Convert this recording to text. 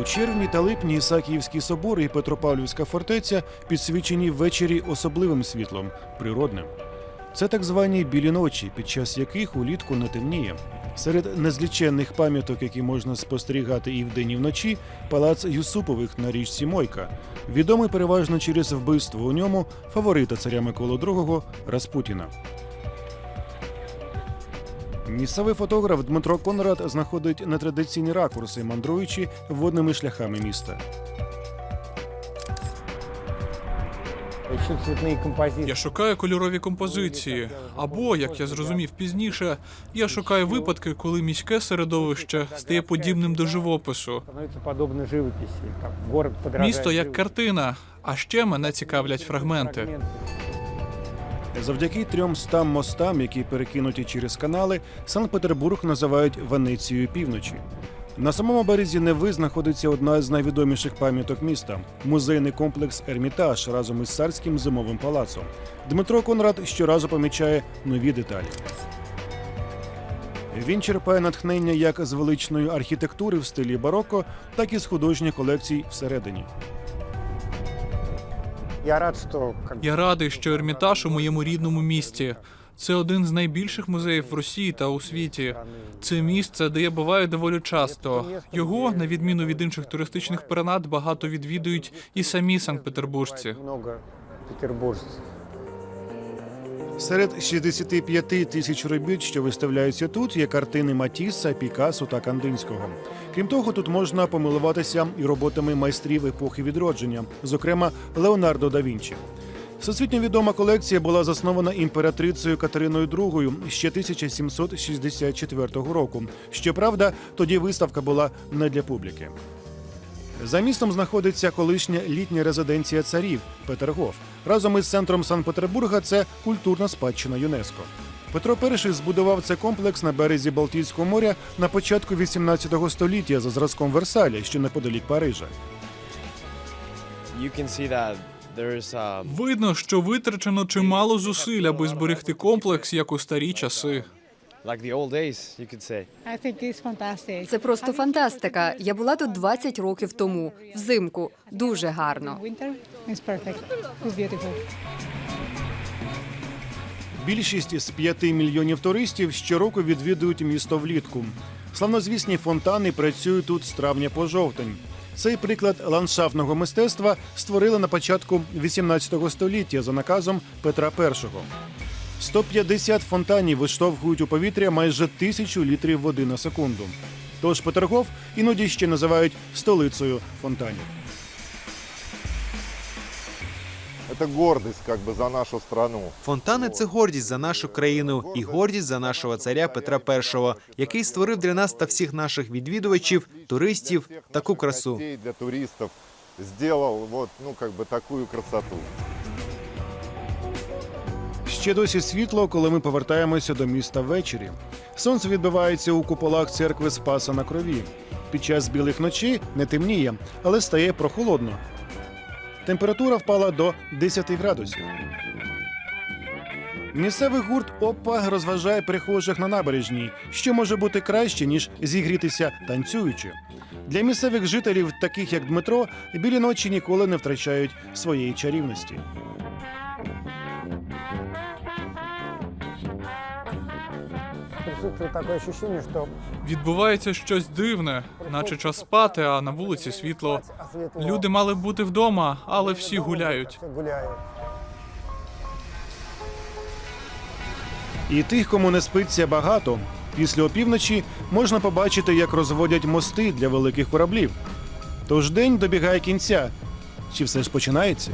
У червні та липні Ісакіївський собор і Петропавлівська фортеця підсвічені ввечері особливим світлом природним. Це так звані білі ночі, під час яких улітку не темніє. Серед незліченних пам'яток, які можна спостерігати і вдень, і вночі, палац Юсупових на річці Мойка, відомий переважно через вбивство у ньому фаворита царя Миколи II Распутіна. Місцевий фотограф Дмитро Конрад знаходить нетрадиційні ракурси, мандруючи водними шляхами міста. Я шукаю кольорові композиції. Або, як я зрозумів пізніше, я шукаю випадки, коли міське середовище стає подібним до живопису. Місто як картина. А ще мене цікавлять фрагменти. Завдяки трьом стам мостам, які перекинуті через канали, Санкт-Петербург називають Венецією півночі. На самому березі Неви знаходиться одна з найвідоміших пам'яток міста музейний комплекс Ермітаж разом із царським зимовим палацом. Дмитро Конрад щоразу помічає нові деталі. Він черпає натхнення як з величної архітектури в стилі бароко, так і з художніх колекцій всередині. Я рад, что Я радий, що Ермітаж у моєму рідному місті. Це один з найбільших музеїв в Росії та у світі. Це місце, де я буваю доволі часто. Його, на відміну від інших туристичних перенад, багато відвідують і самі санкт-петербуржці. Серед 65 тисяч робіт, що виставляються тут, є картини Матіса, Пікасо та Кандинського. Крім того, тут можна помилуватися і роботами майстрів епохи відродження, зокрема Леонардо да Вінчі. Всесвітньо відома колекція була заснована імператрицею Катериною II ще 1764 року. Щоправда, тоді виставка була не для публіки. За містом знаходиться колишня літня резиденція царів Петергоф. Разом із центром Санкт-Петербурга це культурна спадщина ЮНЕСКО. Петро І збудував цей комплекс на березі Балтійського моря на початку 18 століття за зразком Версаля, що неподалік Парижа. you can see that um, Видно, що витрачено чимало зусиль, аби зберегти комплекс, як у старі часи. Like the old days, you could say. I think it's fantastic. Це просто фантастика. Я була тут 20 років тому, взимку. Дуже гарно. Winter is perfect. It's beautiful. Більшість з 5 мільйонів туристів щороку відвідують місто влітку. Славнозвісні фонтани працюють тут з травня по жовтень. Цей приклад ландшафтного мистецтва створили на початку 18 століття за наказом Петра І. 150 фонтанів виштовхують у повітря майже тисячу літрів води на секунду. Тож Петергоф іноді ще називають столицею фонтанів. Это гордость как бы за нашу страну. Фонтани це гордість за нашу країну і гордість за нашого царя Петра І, який створив для нас та всіх наших відвідувачів, туристів Всех таку наших красу. гостей, Для туристов сделал вот, ну, как бы такую красоту. Ще досі світло, коли ми повертаємося до міста ввечері. Сонце відбивається у куполах церкви Спаса на крові. Під час білих ночей не темніє, але стає прохолодно. Температура впала до 10 градусів. Місцевий гурт Опа розважає перехожих на набережній, що може бути краще, ніж зігрітися танцюючи. Для місцевих жителів, таких як Дмитро, білі ночі ніколи не втрачають своєї чарівності. Такое ощущение, что Відбувається щось дивне, наче час спати, а на вулиці світло. Люди мали бути вдома, але всі гуляють. все гуляют. І тих, кому не спиться багато. Після опівночі можна побачити, як розводять мости для великих кораблів. Тож день добігає кінця. Чи все ж починається?